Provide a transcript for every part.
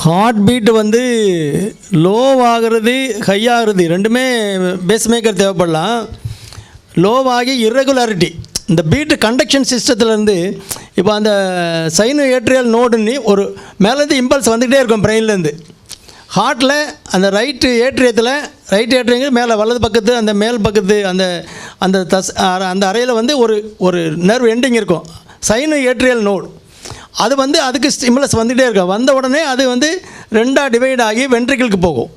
Heart beat வந்து low ஆகிறது high ஆகுறது ரெண்டுமே பேஸ் மேக்கர் தேவைப்படலாம். லோவாகி irregularity. இந்த பீட்டு கண்டக்ஷன் சிஸ்டத்துலேருந்து இப்போ அந்த சைனோ ஏட்ரியல் நோடுன்னு ஒரு மேலேருந்து இம்பல்ஸ் வந்துக்கிட்டே இருக்கும் பிரெயின்லேருந்து ஹார்ட்டில் அந்த ரைட்டு ஏற்றியத்தில் ரைட் ஏற்றியங்க மேலே வலது பக்கத்து அந்த மேல் பக்கத்து அந்த அந்த தஸ் அந்த அறையில் வந்து ஒரு ஒரு நர்வ் எண்டிங் இருக்கும். சைனோ ஏட்ரியல் நோடு அது வந்து அதுக்கு ஸ்டிமுலஸ் வந்துகிட்டே இருக்கும். வந்த உடனே அது வந்து ரெண்டாக டிவைட் ஆகி வென்ட்ரிக்கிளுக்கு போகும்.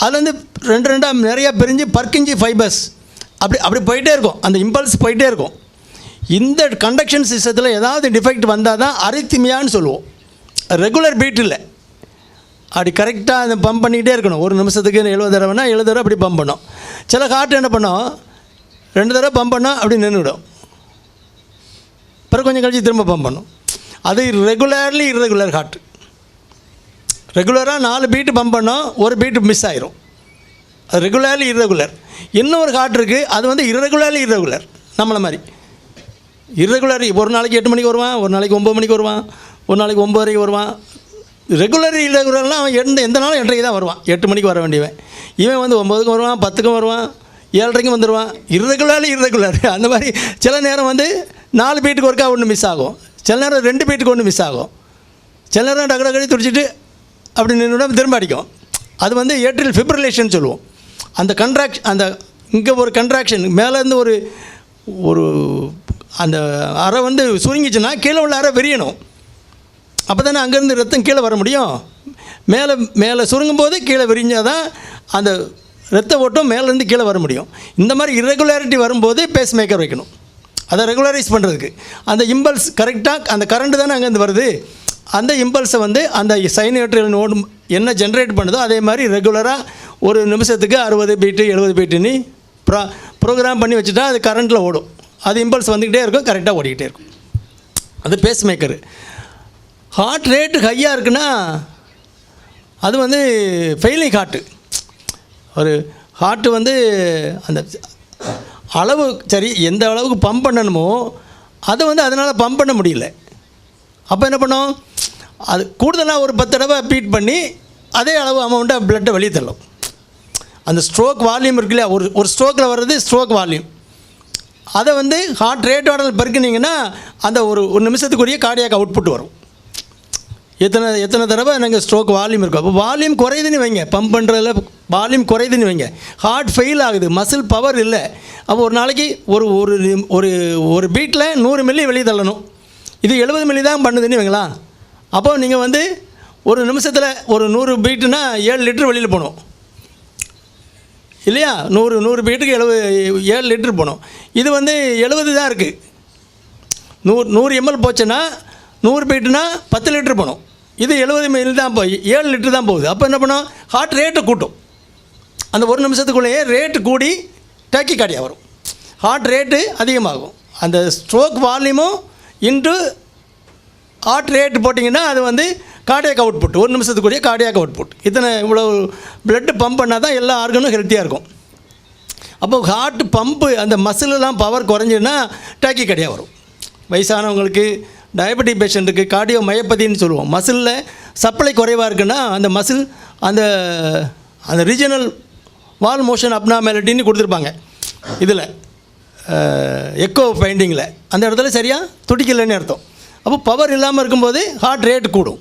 அதுலேருந்து வந்து ரெண்டு ரெண்டாக நிறையா பிரிஞ்சு பர்க்கிஞ்சி ஃபைபர்ஸ் அப்படி அப்படி போயிட்டே இருக்கும். அந்த இம்பல்ஸ் போயிட்டே இருக்கும். இந்த கண்டக்ஷன் சிஸ்டத்தில் ஏதாவது டிஃபெக்ட் வந்தால் தான் அரித்திமியான்னு சொல்லுவோம். ரெகுலர் பீட் இல்லை. அப்படி கரெக்டாக அதை பம்ப் பண்ணிக்கிட்டே இருக்கணும். ஒரு நிமிஷத்துக்கு எழுபது தடவைனா எழுபது தடவை அப்படி பம்ப் பண்ணும். சில ஹார்ட் என்ன பண்ணோம்? ரெண்டு தடவை பம்ப் பண்ணால் அப்படி நின்றுவிடும் பிறகு கொஞ்சம் கழிச்சு திரும்ப பம்ப் பண்ணும். அது ரெகுலர்லி irregular ஹார்ட் ரெகுலராக நாலு பீட்டு பம்ப் பண்ணோம் ஒரு பீட்டு மிஸ் ஆயிரும். அது ரெகுலர்லி irregular. இன்னொரு ஹார்ட் இருக்குது அது வந்து irregularly irregular. நம்மளை மாதிரி. Irregular ஒரு நாளைக்கு எட்டு மணிக்கு வருவான் ஒரு நாளைக்கு ஒம்பது மணிக்கு வருவான் ஒரு நாளைக்கு ஒம்பது வருவான். ரெகுலர் இரெகுலர்லாம் அவன் எந்த எந்த நாளும் எட்டரைக்கு தான் வருவான். எட்டு மணிக்கு வர வேண்டியவன். இவன் வந்து ஒம்பதுக்கும் வருவான் பத்துக்கும் வருவான் ஏழரைக்கும் வந்துடுவான் irregularly இரெகுலர் அந்த மாதிரி சில நேரம் வந்து நாலு பீட்டுக்கு ஒருக்கா ஒன்று மிஸ் ஆகும். சில நேரம் ரெண்டு பேருக்கு ஒன்று மிஸ் ஆகும். சில நேரம் டக்கு டக்கடி துடிச்சிட்டு அப்படி நின்று திரும்ப அடிக்கும். அது வந்து ஏற்றில் ஃபிப்ரிலேஷன் சொல்லுவோம். அந்த கண்ட்ராக்ஷன் அந்த இங்கே ஒரு கண்ட்ராக்ஷன் மேலேருந்து ஒரு ஒரு அந்த அறை வந்து சுருங்கிச்சுன்னா கீழே உள்ள அறை விரியணும். அப்போ தானே அங்கேருந்து ரத்தம் கீழே வர முடியும். மேலே மேலே சுருங்கும் போது கீழே விரிஞ்சால் தான் அந்த ரத்த ஓட்டம் மேலேருந்து கீழே வர முடியும். இந்த மாதிரி irregularity வரும்போது பேஸ் மேக்கர் வைக்கணும். அதை ரெகுலரைஸ் பண்ணுறதுக்கு அந்த இம்பல்ஸ் கரெக்டாக அந்த கரண்ட் தானே அங்கேருந்து வருது? அந்த இம்பல்ஸை வந்து அந்த சைனேட்ரியல் நோடு என்ன ஜென்ரேட் பண்ணுதோ அதே மாதிரி ரெகுலராக ஒரு நிமிஷத்துக்கு அறுபது பீட்டு எழுபது பீட்டுன்னு ப்ரா ப்ரோக்ராம் பண்ணி வச்சுட்டா அது கரண்ட்டில் ஓடும். அது இம்பல்ஸ் வந்துக்கிட்டே இருக்கும் கரெக்டாக ஓடிக்கிட்டே இருக்கும். அது பேஸ் மேக்கரு ஹார்ட் ரேட்டு ஹையாக இருக்குன்னா அது வந்து ஃபெயிலிங் ஹார்ட்டு ஒரு ஹார்ட்டு வந்து அந்த அளவு சரி எந்த அளவுக்கு பம்ப் பண்ணணுமோ அதை வந்து அதனால் பம்ப் பண்ண முடியல. அப்போ என்ன பண்ணோம்? அது கூடுதலாக ஒரு பத்து தடவை பீட் பண்ணி அதே அளவு அமௌண்ட்டாக பிளட்டை வெளியே தள்ளும். அந்த ஸ்ட்ரோக் வால்யூம் இருக்கு இல்லையா? ஒரு ஒரு ஸ்ட்ரோக்கில் வர்றது ஸ்ட்ரோக் வால்யூம் அதை வந்து ஹார்ட் ரேட்டோட பெருக்குனீங்கன்னா அந்த ஒரு ஒரு நிமிஷத்துக்குரிய கார்டியாக் அவுட்புட் வரும். எத்தனை எத்தனை தடவை நாங்கள் ஸ்ட்ரோக் வால்யூம் இருக்கும் அப்போ வால்யூம் குறையுதுன்னு வைங்க. பம்ப் பண்ணுறதுல வால்யூம் குறையுதுன்னு வைங்க. ஹார்ட் ஃபெயில் ஆகுது. மசில் பவர் இல்லை. அப்போ ஒரு நாளைக்கு ஒரு ஒரு ஒரு ஒரு பீட்டில் நூறு மில்லி வெளியே தள்ளணும். இது எழுபது மில்லி தான் பண்ணுதுன்னு வைங்களா? அப்போ நீங்கள் வந்து ஒரு நிமிஷத்தில் ஒரு நூறு பீட்டுனா ஏழு லிட்டர் வெளியில் போகணும். இல்லையா? நூறு நூறு பீட்டுக்கு எழுபது ஏழு லிட்டர் போகணும். இது வந்து எழுபது தான் இருக்குது நூறு நூறு எம்எல் போச்சுன்னா நூறு பீட்டுனா பத்து லிட்டர் போகணும். இது எழுபது மில்லி தான் போய் ஏழு லிட்டர் தான் போகுது. அப்போ என்ன பண்ணோம்? ஹார்ட் ரேட்டை கூட்டும். அந்த ஒரு நிமிஷத்துக்குள்ளேயே ரேட்டு கூடி டக்கி கார்டியா வரும். ஹார்ட் ரேட்டு அதிகமாகும். அந்த ஸ்ட்ரோக் வால்யூமும் இன்ட்டு ஹார்ட் ரேட்டு போட்டிங்கன்னா அது வந்து கார்டியாக் அவுட்புட் ஒரு நிமிஷத்துக்குரிய கார்டியாக் அவுட்புட் இத்தனை இவ்வளோ பிளட்டு பம்ப் பண்ணால் தான் எல்லா ஆர்கனும் ஹெல்த்தியாக இருக்கும். அப்போ ஹார்ட் பம்பு அந்த மசிலெலாம் பவர் குறைஞ்சுன்னா டாக்கி கடையாக வரும். வயசானவங்களுக்கு டயபெட்டிக் பேஷண்ட்டுக்கு கார்டியோ மயப்பதின்னு சொல்லுவோம். மசிலில் சப்ளை குறைவாக இருக்குன்னா அந்த மசில் அந்த அந்த ரீஜனல் வால் மோஷன் அப்னாமேலிட்டின்னு கொடுத்துருப்பாங்க. இதில் எக்கோ ஃபைண்டிங்கில் அந்த இடத்துல சரியாக துடிக்கலைன்னு அர்த்தம். அப்போ பவர் இல்லாமல் இருக்கும்போது ஹார்ட் ரேட் கூடும்.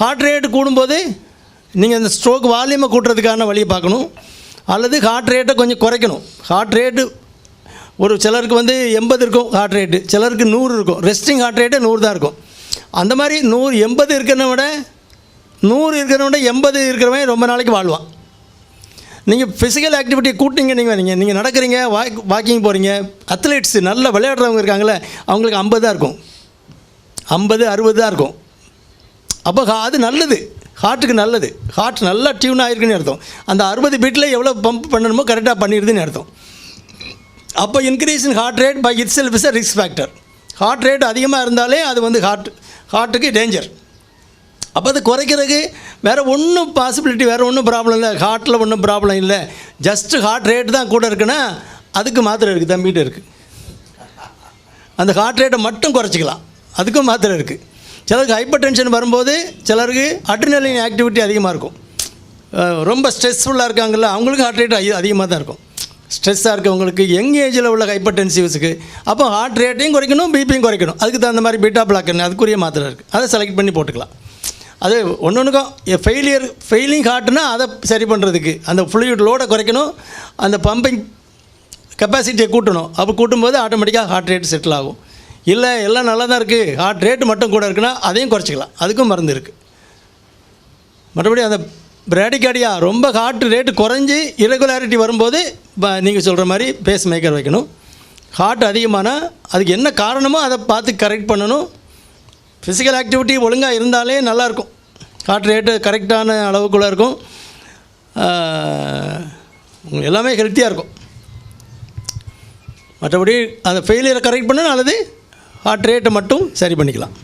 ஹார்ட் ரேட் கூடும்போது நீங்கள் அந்த ஸ்ட்ரோக் வால்யூமை கூட்டுறதுக்கான வழியை பார்க்கணும். அல்லது ஹார்ட் ரேட்டை கொஞ்சம் குறைக்கணும். ஹார்ட் ரேட்டு ஒரு சிலருக்கு வந்து எண்பது இருக்கும் ஹார்ட் ரேட்டு சிலருக்கு நூறு இருக்கும். ரெஸ்டிங் ஹார்ட் ரேட்டு நூறு தான் இருக்கும். அந்த மாதிரி நூறு எண்பது இருக்கிறத விட நூறு இருக்கிறத விட எண்பது இருக்கிறவன் ரொம்ப நாளைக்கு வாழ்வான். நீங்கள் ஃபிசிக்கல் ஆக்டிவிட்டி கூட்டிங்க நீங்கள் வரீங்க நீங்கள் நடக்கிறீங்க வாக் வாக்கிங் போகிறீங்க அத்லீட்ஸ் நல்லா விளையாடுறவங்க இருக்காங்களே அவங்களுக்கு ஐம்பது தான் இருக்கும். ஐம்பது அறுபது தான் இருக்கும். அப்போ ஹா- அது நல்லது. ஹார்ட்டுக்கு நல்லது. ஹார்ட் நல்லா டியூன் ஆகிருக்குன்னு அர்த்தம். அந்த அறுபது பீட்டில் எவ்வளோ பம்ப் பண்ணணுமோ கரெக்டாக பண்ணிடுதுன்னு அர்த்தம். அப்போ increase in heart rate by itself is a risk factor heart rate அதிகமாக இருந்தாலே அது வந்து ஹார்ட் ஹார்ட்டுக்கு டேஞ்சர் அப்போ அது குறைக்கிறதுக்கு வேறு ஒன்றும் பாசிபிலிட்டி வேறு ஒன்றும் ப்ராப்ளம் இல்லை. ஹார்ட்டில் ஒன்றும் ப்ராப்ளம் இல்லை. ஜஸ்ட்டு ஹார்ட் ரேட்டு தான் கூட இருக்குன்னா அதுக்கு மாத்திரை இருக்குது தம்பிகிட்ட இருக்குது அந்த ஹார்ட் ரேட்டை மட்டும் குறைச்சிக்கலாம். அதுக்கும் மாத்திரை இருக்குது சிலருக்கு ஹைப்பர் டென்ஷன் வரும்போது சிலருக்கு அட்ரினலின் ஆக்டிவிட்டி அதிகமாக இருக்கும். ரொம்ப ஸ்ட்ரெஸ்ஃபுல்லாக இருக்காங்கல்ல அவங்களுக்கு ஹார்ட் ரேட் அதிகமாக தான் இருக்கும். ஸ்ட்ரெஸ்ஸாக இருக்கவங்களுக்கு யங் ஏஜில் உள்ள ஹைப்பர் டென்சிவ்ஸுக்கு அப்போ ஹார்ட் ரேட்டையும் குறைக்கணும் பிபியும் குறைக்கணும். அதுக்கு தகுந்த மாதிரி பீட்டா பிளாக்கர்னு அதுக்குரிய மாத்திரை இருக்குது அதை செலக்ட் பண்ணி போட்டுக்கலாம். அது ஒன்று ஒன்றுக்கும் ஃபெயிலியர் ஃபெயிலிங் ஹார்ட்னா அதை சரி பண்ணுறதுக்கு அந்த ஃப்ளூயிட் லோடை குறைக்கணும். அந்த பம்பிங் கெப்பாசிட்டியை கூட்டணும். அப்போ கூட்டும்போது ஆட்டோமேட்டிக்காக ஹார்ட் ரேட் செட்டில் ஆகும். இல்லை எல்லாம் நல்லா தான் இருக்குது ஹார்ட் ரேட்டு மட்டும் கூட இருக்குன்னா அதையும் குறைச்சிக்கலாம். அதுக்கும் மருந்து இருக்குது மற்றபடி அந்த பிராடிகார்டியா ரொம்ப ஹார்ட் ரேட்டு குறைஞ்சி இரெகுலாரிட்டி வரும்போது நீங்கள் சொல்கிற மாதிரி பேஸ் மேக்கர் வைக்கணும். ஹார்ட் அதிகமானால் அதுக்கு என்ன காரணமோ அதை பார்த்து கரெக்ட் பண்ணணும். ஃபிசிக்கல் ஆக்டிவிட்டி ஒழுங்காக இருந்தாலே நல்லாயிருக்கும் ஹார்ட் ரேட்டு கரெக்டான அளவுக்குள்ளே இருக்கும். எல்லாமே ஹெல்த்தியாக இருக்கும். மற்றபடி அந்த ஃபெயிலியரை கரெக்ட் பண்ணால் அல்லது ஹார்ட் ரேட்டை மட்டும் சரி பண்ணிக்கலாம்.